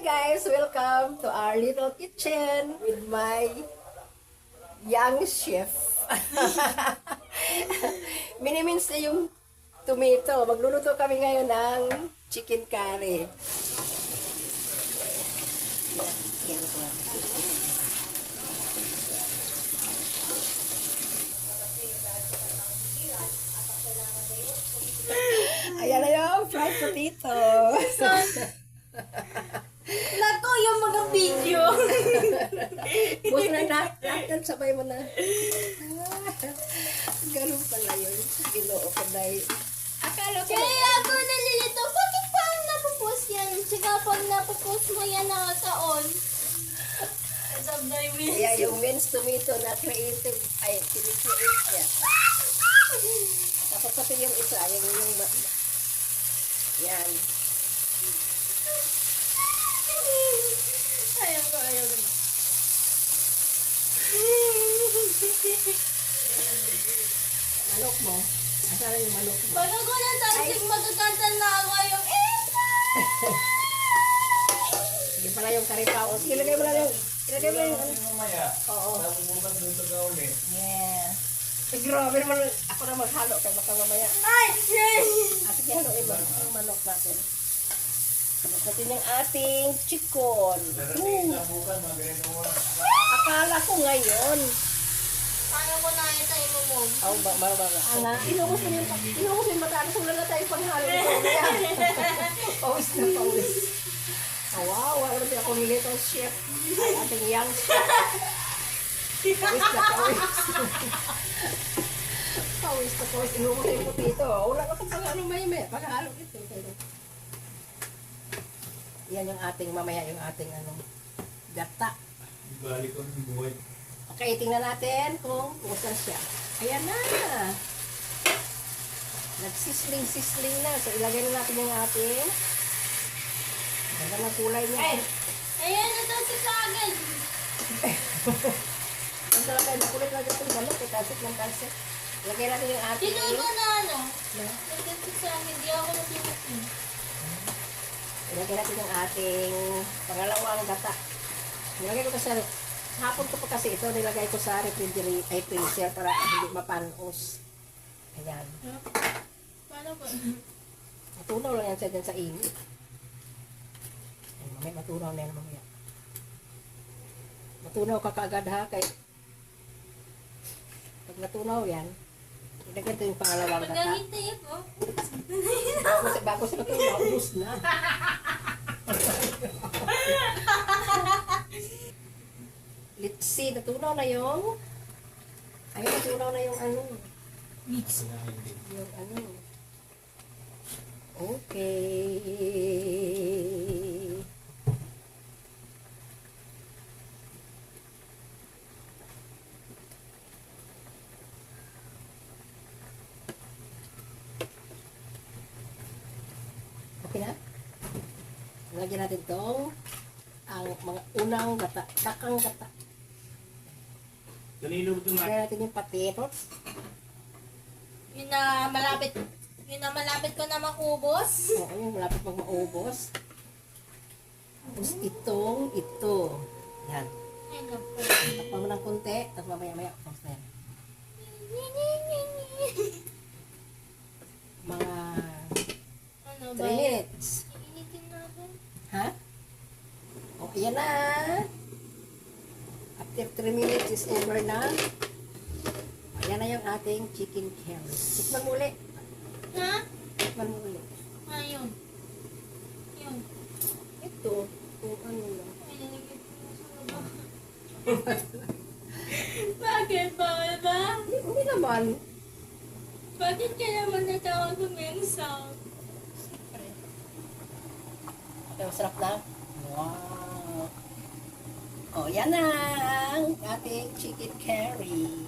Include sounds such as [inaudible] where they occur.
guys! Welcome to our little kitchen with my young chef. [laughs] Minimins na yung tomato. Magluluto kami ngayon ng chicken curry. Yan, yan. Ayan na yung fried potato. Video. [laughs] Bukas na lahat, lahat sabay mo na. Ganun pala yun. Ginoo ko na Akala ko Kaya ako nalilito, bakit pa napopost yan? Tsaka pag napopost mo yan na taon. Sabday Kaya yung men's tomato na creative, ay, kinikreate niya. Tapos pati yung isa, yung yung ma- yan. Ayaw ko, ayaw ko. Manok mo. Asara yung manok mo. Pag ako na tayo, magkakanta na ako yung eh! Sige pala yung karikaw. Sige, lagay mo lang yung, ilagay mo yung, mamaya. oo. Tapos bukas doon sa gauli. Yeah. Eh, grabe naman, ako na maghalo kaya baka mamaya. Ay! Ah, sige, haluin mo manok natin. Hanap natin yung ating chikon. Darating na bukas, mo. Akala ko ngayon. Paano ko na ito imumove? Aw, ba, ba, ba, ba. Ana, inubos mo yung, inubos mo yung mata. Gusto na tayo panghalo. [laughs] Pawis na pawis. Oh, wow, wala naman ako ni Little Chef. Ating young chef. Pawis na pawis. [laughs] pawis na pawis. Inubos na yung putito. Wala ka pang ano may may. Paghalo ito. Yan yung ating, mamaya yung ating ano, gata. Balik ko ng buhay. Okay, tingnan natin kung kumusta siya. Ayan na. Nagsisling-sisling na. So, ilagay na natin yung ating ganda ng kulay niya. Ay! Ayan, ito si Sagan. [laughs] Ang sarap kayo. Makulit na dito yung manok. Eh, tasik ng tasik. Ilagay natin yung ating... Dito na ano. Na? Ito si Sagan, hindi ako natimutin. Ilagay natin yung ating pangalawang gata. Nilagay ko kasi hapon ko pa kasi ito nilagay ko sa refrigerator ay freezer para hindi mapanos. Ayan. Paano ba? Matunaw lang yan siya dyan sa init. Ay, mamaya matunaw na yan mamaya. Matunaw ka kaagad ha, kay pag natunaw yan, ilagay ito yung pangalawang gata. Bago, sa- bago sa matunaw, ubus na. [laughs] Let's see, natunaw na yung ay, natunaw na yung ano, Mix. yung ano. Okay. Okay na? Lagyan natin tong ang mga unang gata, kakang gata. Kanino ito na? Lagyan natin yung potatoes. Yun na malapit. Yun na malapit ko na makubos. Oo, yung malapit pag maubos. Tapos itong, ito. Yan. Ay, naku. Takpan mo ng konti, tapos mamaya-maya. Tapos na yan. Mga Ano 3 ba? minutes. Iinitin natin. Ha? O, yan na. After 3 minutes is over na. Ayan na yung ating chicken curry. Tikman mo ulit. Ha? Tikman mo ulit. Ayun. Yun. Ito, kung ano lang. Baba. [laughs] Bakit? Bakit ba? Hindi, naman. Bakit ka naman natawag ko yung sound? Okay, masarap na. Wow. O, yan na ang ating chicken curry.